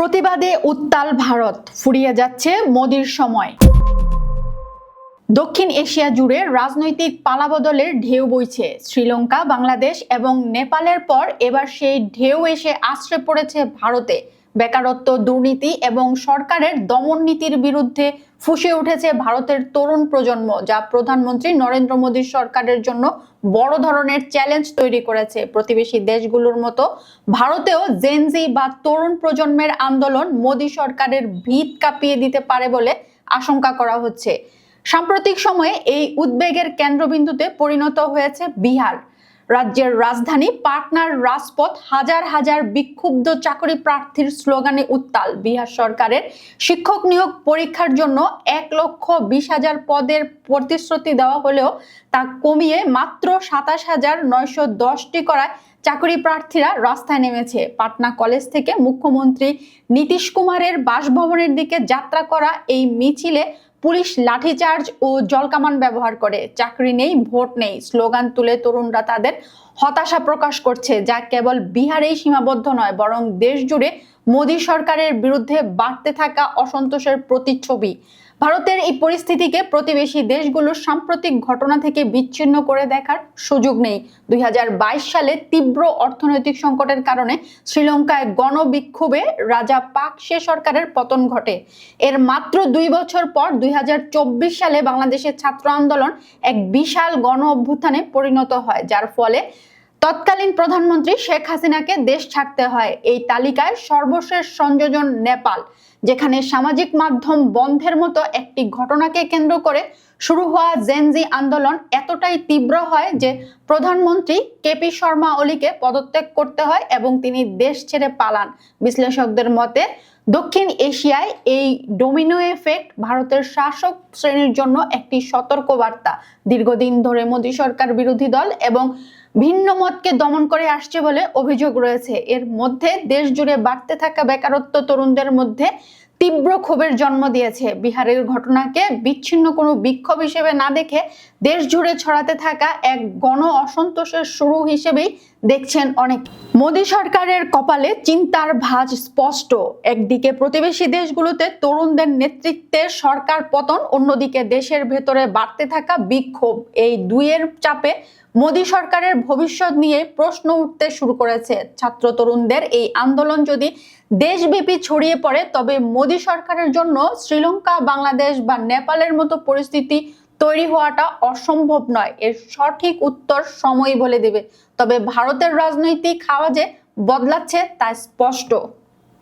প্রতিবাদে উত্তাল ভারত ফুরিয়ে যাচ্ছে মোদির সময়। দক্ষিণ এশিয়া জুড়ে রাজনৈতিক পালাবদলের ঢেউ বইছে। শ্রীলঙ্কা, বাংলাদেশ এবং নেপালের পর এবার সেই ঢেউ এসে আশ্রে পড়েছে ভারতে। বেকারত্ব, দুর্নীতি এবং সরকারের দমন নীতির বিরুদ্ধে ফুসে উঠেছে ভারতের তরুণ প্রজন্ম, যা প্রধানমন্ত্রী নরেন্দ্র মোদীর সরকারের জন্য বড় ধরনের চ্যালেঞ্জ তৈরি করেছে। প্রতিবেশী দেশগুলোর মতো ভারতেও জেনজি বা তরুণ প্রজন্মের আন্দোলন মোদী সরকারের ভিত কাঁপিয়ে দিতে পারে বলে আশঙ্কা করা হচ্ছে। সাম্প্রতিক সময়ে এই উদ্বেগের কেন্দ্রবিন্দুতে পরিণত হয়েছে বিহার। রাজ্যের রাজধানী পাটনার রাজপথ হাজার হাজার বিক্ষুব্ধ চাকরি প্রার্থীর স্লোগানে উত্তাল। বিহার সরকারের শিক্ষক নিয়োগ পরীক্ষার জন্য এক লক্ষ বিশ হাজার পদের প্রতিশ্রুতি দেওয়া হলেও তা কমিয়ে মাত্র সাতাশ হাজার নয়শো দশটি করায় চাকরি প্রার্থীরা রাস্তায় নেমেছে। পাটনা কলেজ থেকে মুখ্যমন্ত্রী নীতিশ কুমারের বাসভবনের দিকে যাত্রা করা এই মিছিলে পুলিশ লাঠিচার্জ ও জলকামান ব্যবহার করে। চাকরি নেই, ভোট নেই, স্লোগান তুলে তরুণরা তাদের হতাশা প্রকাশ করছে, যা কেবল বিহারেই সীমাবদ্ধ নয়, বরং দেশ জুড়ে মোদী সরকারের বিরুদ্ধে বাড়তে থাকা অসন্তোষের প্রতিচ্ছবি। ভারতের এই পরিস্থিতিকে প্রতিবেশী দেশগুলোর সাম্প্রতিক ঘটনা থেকে বিচ্ছিন্ন করে দেখার সুযোগ নেই। দুই হাজার বাইশ সালে তীব্র অর্থনৈতিক সংকটের কারণে শ্রীলঙ্কায় গণবিক্ষোভে রাজা পাকসে সরকারের পতন ঘটে। এর মাত্র দুই বছর পর দুই হাজার চব্বিশ সালে বাংলাদেশের ছাত্র আন্দোলন এক বিশাল গণ অভ্যুত্থানে পরিণত হয়, যার ফলে তৎকালীন প্রধানমন্ত্রী শেখ হাসিনাকে দেশ ছাড়তে হয়। এই তালিকায় সর্বশেষ সংযোজন নেপাল, যেখানে সামাজিক মাধ্যম বন্ধের মতো একটি ঘটনাকে কেন্দ্র করে শুরু হওয়া জেনজি আন্দোলন এতটাই তীব্র হয় যে প্রধানমন্ত্রী কেপি শর্মা ওলিকে পদত্যাগ করতে হয় এবং তিনি দেশ ছেড়ে পালান। বিশ্লেষকদের মতে, দক্ষিণ এশিয়ায় এই ডোমিনো এফেক্ট ভারতের শাসক শ্রেণির জন্য একটি সতর্কবার্তা। দীর্ঘদিন ধরে মোদী সরকার বিরোধী দল এবং ভিন্ন মতকে দমন করে আসছে বলে অভিযোগ রয়েছে। এর মধ্যে দেশ জুড়ে বাড়তে থাকা বেকারত্ব তরুণদের মধ্যে তীব্র ক্ষোভের জন্ম দিয়েছে। বিহারের ঘটনাকে বিচ্ছিন্ন কোনো বিক্ষোভ হিসেবে না দেখে দেশ জুড়ে ছড়াতে থাকা এক গণ অসন্তোষের শুরু হিসেবেই দেখছেন অনেক। মোদী সরকারের কপালে চিন্তার ভাঁজ স্পষ্ট। একদিকে প্রতিবেশী দেশগুলোতে তরুণদের নেতৃত্বে সরকার পতন, অন্যদিকে দেশের ভেতরে বাড়তে থাকা বিক্ষোভ। এই দুইয়ের চাপে মোদী সরকারের ভবিষ্যৎ নিয়ে প্রশ্ন উঠতে শুরু করেছে। ছাত্র তরুণদের এই আন্দোলন যদি দেশব্যাপী ছড়িয়ে পড়ে, তবে মোদী সরকারের জন্য শ্রীলঙ্কা, বাংলাদেশ বা নেপালের মতো পরিস্থিতি তৈরি হওয়াটা অসম্ভব নয়। এর সঠিক উত্তর সময় বলে দেবে। তবে ভারতের রাজনৈতিক হাওয়া যে বদলাচ্ছে তা স্পষ্ট।